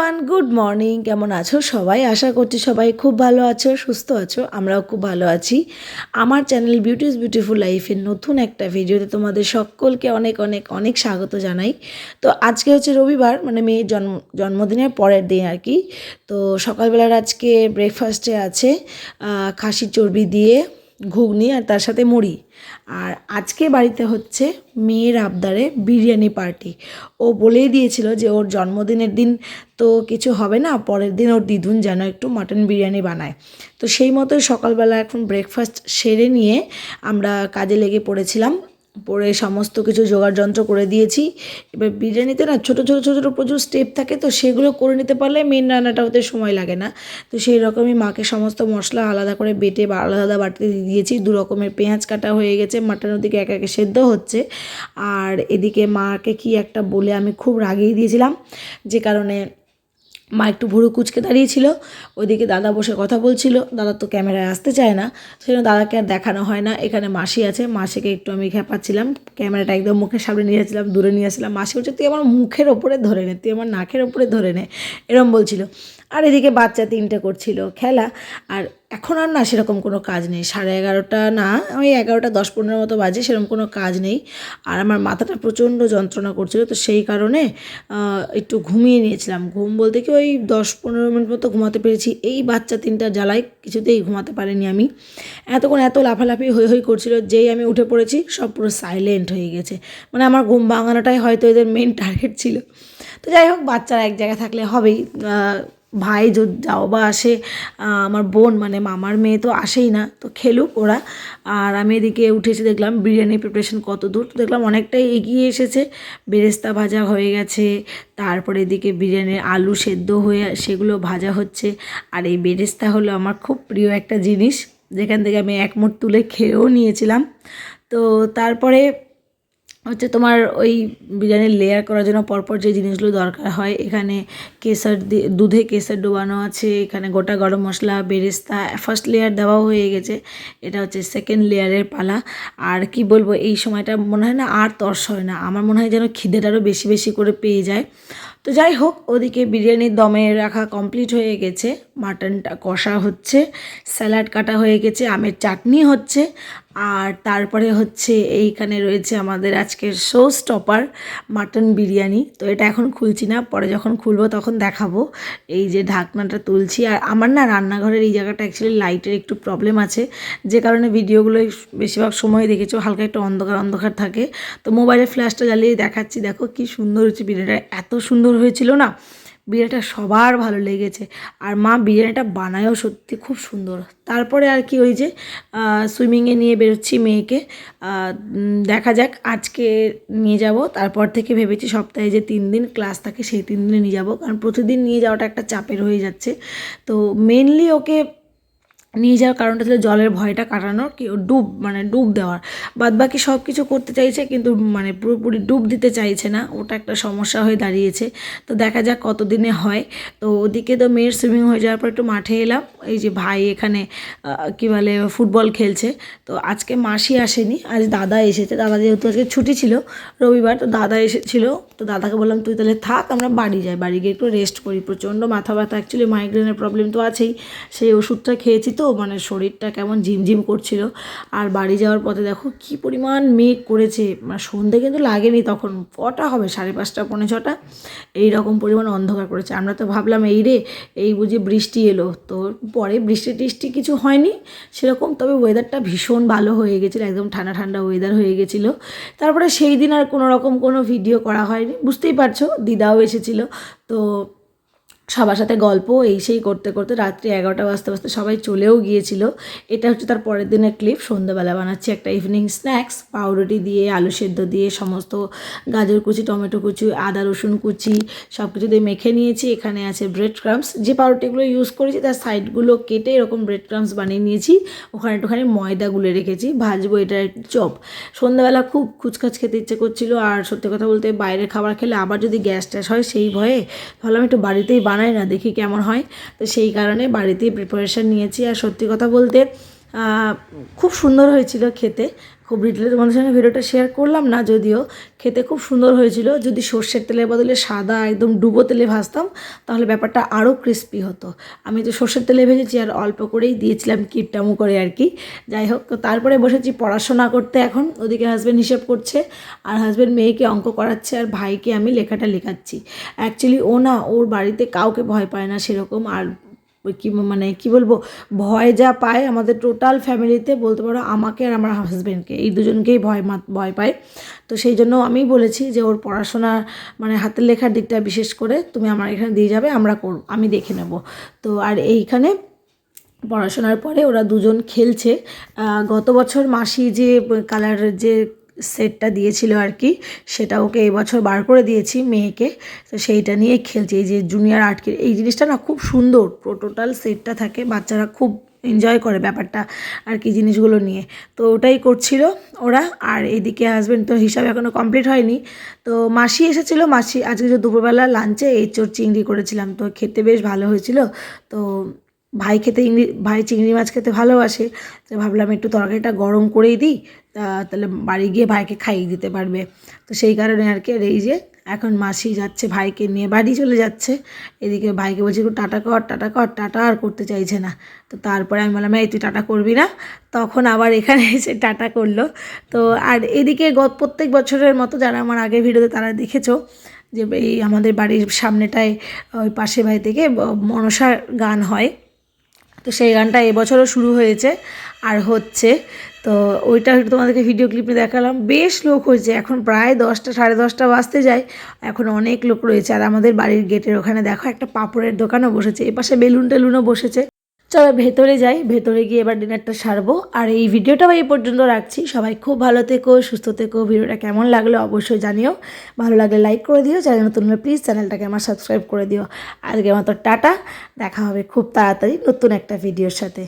Everyone good morning কেমন আছো সবাই? আশা করছি সবাই খুব ভালো আছো, সুস্থ আছো, আমরাও খুব ভালো আছি। আমার চ্যানেল বিউটিস বিউটিফুল লাইফের নতুন একটা ভিডিওতে তোমাদের সকলকে অনেক অনেক অনেক স্বাগত জানাই। তো আজকে হচ্ছে রবিবার মানে মেয়ের জন্ম, জন্মদিনের পরের দিন আর কি। তো সকালবেলার আজকে ব্রেকফাস্টে আছে খাসির চর্বি দিয়ে ঘুগনি আর তার সাথে মুড়ি। আর আজকে বাড়িতে হচ্ছে মেয়ের আবদারে বিরিয়ানি পার্টি ও বলেই দিয়েছিল যে ওর জন্মদিনের দিন তো কিছু হবে না, পরের দিন ওর দিদুন যেন একটু মাটন বিরিয়ানি বানায়। তো সেই মতোই সকালবেলা এখন ব্রেকফাস্ট সেরে নিয়ে আমরা কাজে লেগে পড়েছিলাম পরে সমস্ত কিছু জোগাড় যন্ত্র করে দিয়েছি। এবার বিরিয়ানিতে না ছোটো ছোটো ছোটো ছোটো প্রচুর স্টেপ থাকে তো সেগুলো করে নিতে পারলে মেন রান্নাটা হতে সময় লাগে না। তো সেই রকমই মাকে সমস্ত মশলা আলাদা করে বেটে বা আলাদা আলাদা বাটিতে দিয়ে দিয়েছি, দু রকমের পেঁয়াজ কাটা হয়ে গেছে মাটন ওদিকে একে একে সেদ্ধ হচ্ছে। আর এদিকে মাকে কি একটা বলে আমি খুব রাগিয়ে দিয়েছিলাম, যে কারণে মা একটু ভুরু কুচকে দাঁড়িয়েছিল, ওইদিকে দাদা বসে কথা বলছিল, দাদা তো ক্যামেরায় আসতে চায় না সেই জন্য দাদাকে আর দেখানো হয় না, এখানে মাসি আছে, মাসিকে একটু আমি খেপাচ্ছিলাম ক্যামেরাটা একদম মুখের সামনে নিয়ে যাচ্ছিলাম, দূরে নিয়ে আসছিলাম মাসি বলছে, তুই আমার মুখের ওপরে ধরে নে, তুই আমার নাকের ওপরে ধরে নে। এরম বলছিল। আর এদিকে বাচ্চা তিনটে করছিল খেলা, আর এখন আর না সেরকম কোনো কাজ নেই। সাড়ে এগারোটা না, ওই এগারোটা দশ পনেরো মতো বাজে, সেরকম কোনো কাজ নেই। আর আমার মাথাটা প্রচণ্ড যন্ত্রণা করছিল, তো সেই কারণে একটু ঘুমিয়ে নিয়েছিলাম। ঘুম বলতে কি ওই দশ পনেরো মিনিট মতো ঘুমাতে পেরেছি। এই বাচ্চা তিনটা জ্বালায়, কিছুতেই ঘুমাতে পারিনি আমি। এতক্ষণ এত লাফালাফি হই হই করছিল, যেই আমি উঠে পড়েছি, সব পুরো সাইলেন্ট হয়ে গেছে। মানে আমার ঘুম ভাঙানোটাই হয়তো এদের মেন টার্গেট ছিল। তো যাই হোক, বাচ্চারা এক জায়গায় থাকলে হবেই। ভাই যাও বা আসে আমার বোন মানে মামার মেয়ে তো আসেই না, তো খেলুক ওরা। আর আমি এদিকে উঠেছি দেখলাম বিরিয়ানি প্রিপারেশন কত দূর, তো দেখলাম অনেকটাই এগিয়ে এসেছে। বেরেস্তা ভাজা হয়ে গেছে, তারপরে এদিকে বিরিয়ানির আলু সেদ্ধ হয়ে সেগুলো ভাজা হচ্ছে। আর এই বেরেস্তা হলো আমার খুব প্রিয় একটা জিনিস, যেখান থেকে আমি এক তুলে খেয়েও নিয়েছিলাম। তো তারপরে হচ্ছে তোমার ওই বিরিয়ানির লেয়ার করার জন্য পরপর যে জিনিসগুলো দরকার হয়, এখানে কেসার দুধে কেসার ডোবানো আছে, এখানে গোটা গরম মশলা, বেরেস্তা ফার্স্ট লেয়ার দেওয়াও হয়ে গেছে, এটা হচ্ছে সেকেন্ড লেয়ারের পালা। আর কি বলব, এই সময়টা মনে হয় না আর তর্স হয় না, আমার মনে হয় যেন খিদেটারও বেশি বেশি করে পেয়ে যায়। তো যাই হোক, ওদিকে বিরিয়ানির দমে রাখা কমপ্লিট হয়ে গেছে। মাটনটা কষা হচ্ছে, স্যালাড কাটা হয়ে গেছে, আমের চাটনি হচ্ছে, আর তারপরে হচ্ছে এইখানে রয়েছে আমাদের আজকের শো স্টপার মাটন বিরিয়ানি। তো এটা এখন খুলছি না, পরে যখন খুলবো তখন দেখাবো। এই যে ঢাকনাটা তুলছি, আর আমার না রান্নাঘরের এই জায়গাটা অ্যাকচুয়ালি লাইটের একটু প্রবলেম আছে। যে কারণে ভিডিওগুলোই বেশিরভাগ সময় দেখেছ, হালকা একটু অন্ধকার অন্ধকার থাকে। তো মোবাইলের ফ্ল্যাশটা জ্বালিয়ে দেখাচ্ছি, দেখো কি সুন্দর হচ্ছে বিরিয়ানিটা, এত সুন্দর হয়েছিল না? বিরিয়ানিটা সবার ভালো লেগেছে। আর মা বিরিয়ানিটা বানায়ও সত্যি খুব সুন্দর। তারপরে আর কি ওই যে সুইমিংয়ে নিয়ে বেরোচ্ছি মেয়েকে। দেখা যাক, আজকে নিয়ে যাব। তারপর থেকে ভেবেছি সপ্তাহে যে তিন দিন ক্লাস থাকে, সেই তিন দিনে নিয়ে যাব। কারণ প্রতিদিন নিয়ে যাওয়াটা একটা চাপের হয়ে যাচ্ছে। তো মেনলি ওকে নিয়ে যাওয়ার কারণটা ছিল জলের ভয়টা কাটানোর কি ডুব মানে ডুব দেওয়ার। বাদ বাকি সব কিছু করতে চাইছে কিন্তু মানে পুরোপুরি ডুব দিতে চাইছে না, ওটা একটা সমস্যা হয়ে দাঁড়িয়েছে। তো দেখা যাক কতদিনে হয়। তো ওদিকে তো মেয়ের সুইমিং হয়ে যাওয়ার পর একটু মাঠে এলাম, এই যে ভাই এখানে কি বলে, ফুটবল খেলছে। তো আজকে মাসি আসেনি, আজ দাদা এসেছে। দাদা যেহেতু আজকে ছুটি ছিল রবিবার, তো দাদা এসেছিল। তো দাদাকে বললাম, তুই তাহলে থাক, আমরা বাড়ি যাই। বাড়ি গিয়ে একটু রেস্ট করি। প্রচণ্ড মাথা ব্যথা অ্যাকচুয়ালি মাইগ্রেনের প্রবলেম তো আছেই। সেই ওষুধটা খেয়েছি। তো মানে শরীরটা কেমন ঝিমঝিম করছিল। আর বাড়ি যাওয়ার পথে দেখো কি পরিমাণ মেঘ করেছে। মানে সন্ধে কিন্তু লাগেনি তখন, কটা হবে? সাড়ে পাঁচটা, পৌনে ছটা? এই রকম পরিমাণ অন্ধকার করেছে। আমরা তো ভাবলাম, এই রে, এই বুঝি বৃষ্টি এলো। তো পরে বৃষ্টি টিষ্টি কিছু হয়নি সেরকম, তবে ওয়েদারটা ভীষণ ভালো হয়ে গেছিল। একদম ঠান্ডা ঠান্ডা ওয়েদার হয়ে গেছিল। তারপরে সেই দিন আর কোনো রকম কোনো ভিডিও করা হয়নি। বুঝতেই পারছ, দিদাও এসেছিল। তো সবার সাথে গল্প এই সেই করতে করতে রাত্রি এগারোটা বাজতে বাজতে সবাই চলেও গিয়েছিল। এটা হচ্ছে তার পরের দিনের ক্লিপ সন্ধ্যাবেলা বানাচ্ছি একটা ইভিনিং স্ন্যাক্স পাউরুটি দিয়ে, আলু সেদ্ধ দিয়ে, সমস্ত গাজর কুচি, টমেটো কুচি, আদা, রসুন কুচি সব কিছু দিয়ে মেখে নিয়েছি। এখানে আছে ব্রেড ক্রামস যে পাউরুটিগুলো ইউজ করেছি, তার সাইডগুলো কেটে এরকম ব্রেড ক্রামস বানিয়ে নিয়েছি। ওখানে একটুখানি ময়দা গুলে রেখেছি। ভাজবো এটা চপ। সন্ধ্যাবেলা খুব কুচকাচ খেতে ইচ্ছে করছিল। আর সত্যি কথা বলতে বাইরের খাবার খেলে আবার যদি গ্যাস ট্যাস হয় সেই ভয়ে, ভাবলাম একটু বাড়িতেই বানাই না, দেখি কেমন হয়। তো সেই কারণে বাড়িতেই প্রিপারেশান নিয়েছি। আর সত্যি কথা বলতে খুব সুন্দর হয়েছিল খেতে। খুব ডিটেলে তোমাদের সঙ্গে ভিডিওটা শেয়ার করলাম না, যদিও খেতে খুব সুন্দর হয়েছিল। যদি সর্ষের তেলের বদলে সাদা একদম ডুবো তেলে ভাজতাম, তাহলে ব্যাপারটা আরও ক্রিস্পি হতো। আমি তো সর্ষের তেলে ভেজেছি আর অল্প করেই দিয়েছিলাম কিপটামো করে আর কি। যাই হোক, তো তারপরে বসেছি পড়াশোনা করতে এখন। ওদিকে হাজব্যান্ড হিসেব করছে, আর হাজব্যান্ড মেয়েকে অঙ্ক করাচ্ছে আর ভাইকে আমি লেখাটা লেখাচ্ছি। অ্যাকচুয়ালি ও না, ওর বাড়িতে কাউকে ভয় পায় না সেরকম, আর ওই কি মানে কি বলব, ভয় যা পায় আমাদের টোটাল ফ্যামিলিতে বলতে পারো আমাকে আর আমার হাজব্যান্ডকে এই দুজনকেই ভয় ভয় পায়। তো সেই জন্য আমি বলেছি যে ওর পড়াশোনা মানে হাতের লেখার দিকটা বিশেষ করে তুমি আমার এখানে দিয়ে যাবে, আমরা করব আমি দেখে নেব। তো আর এইখানে পড়াশোনার পরে ওরা দুজন খেলছে। গত বছর মাসি যে কালারের যে সেটটা দিয়েছিল আর কি। সেটা ওকে এবছর বার করে দিয়েছি মেয়েকে। তো সেইটা নিয়ে খেলছে। এই যে জুনিয়র আর্ট এই জিনিসটা না খুব সুন্দর। টোটাল সেটটা থাকে। বাচ্চারা খুব এনজয় করে ব্যাপারটা আর কি জিনিসগুলো নিয়ে। তো ওটাই করছিল ওরা। আর এদিকে হাজব্যান্ড তো হিসাব এখনও কমপ্লিট হয়নি। তো মাসি এসেছিল। মাসি আজকে যে দুপুরবেলা লাঞ্চে এঁচোর চিংড়ি করেছিলাম। তো খেতে বেশ ভালো হয়েছিল। তো ভাই খেতে ইংলি ভাই চিংড়ি মাছ খেতে ভালোবাসে তো ভাবলাম একটু তরকারিটা গরম করেই দিই তাহলে বাড়ি গিয়ে ভাইকে খাইয়ে দিতে পারবে। তো সেই কারণে আর কি এই যে এখন মাসি যাচ্ছে ভাইকে নিয়ে, বাড়ি চলে যাচ্ছে। এদিকে ভাইকে বলছে, একটু টাটা কর টাটা কর, টাটা আর করতে চাইছে না। তো তারপরে আমি বললাম, এই তুই টাটা করবি না? তখন আবার এখানে এসে টাটা করল। তো আর এদিকে গত প্রত্যেক বছরের মতো যারা আমার আগের ভিডিওতে তারা দেখেছ, যে এই আমাদের বাড়ির সামনেটায় ওই পাশে বাড়ি থেকে মনসার গান হয়। তো সেই গানটা এবছরও শুরু হয়েছে আর হচ্ছে, তো ওইটা তোমাদেরকে ভিডিও ক্লিপে দেখালাম। বেশ লোক হয়েছে, এখন প্রায় দশটা, সাড়ে দশটা বাজতে যায়। এখন অনেক লোক রয়েছে আর আমাদের বাড়ির গেটের ওখানে দেখো একটা পাপড়ের দোকানও বসেছে, এপাশে বেলুন টেলুনও বসেছে। চলো ভেতরে যাই, ভেতরে গিয়ে এবার ডিনারটা সারবো। আর এই ভিডিওটাও এই পর্যন্ত রাখছি। সবাই খুব ভালো থেকো, সুস্থ থেকো। ভিডিওটা কেমন লাগল অবশ্যই জানিও। ভালো লাগলে লাইক করে দিও। চ্যানেল নতুন হলে প্লিজ চ্যানেলটাকে আমার সাবস্ক্রাইব করে দিও। আজকের মতো টাটা। দেখা হবে খুব তাড়াতাড়ি নতুন একটা ভিডিওর সাথে।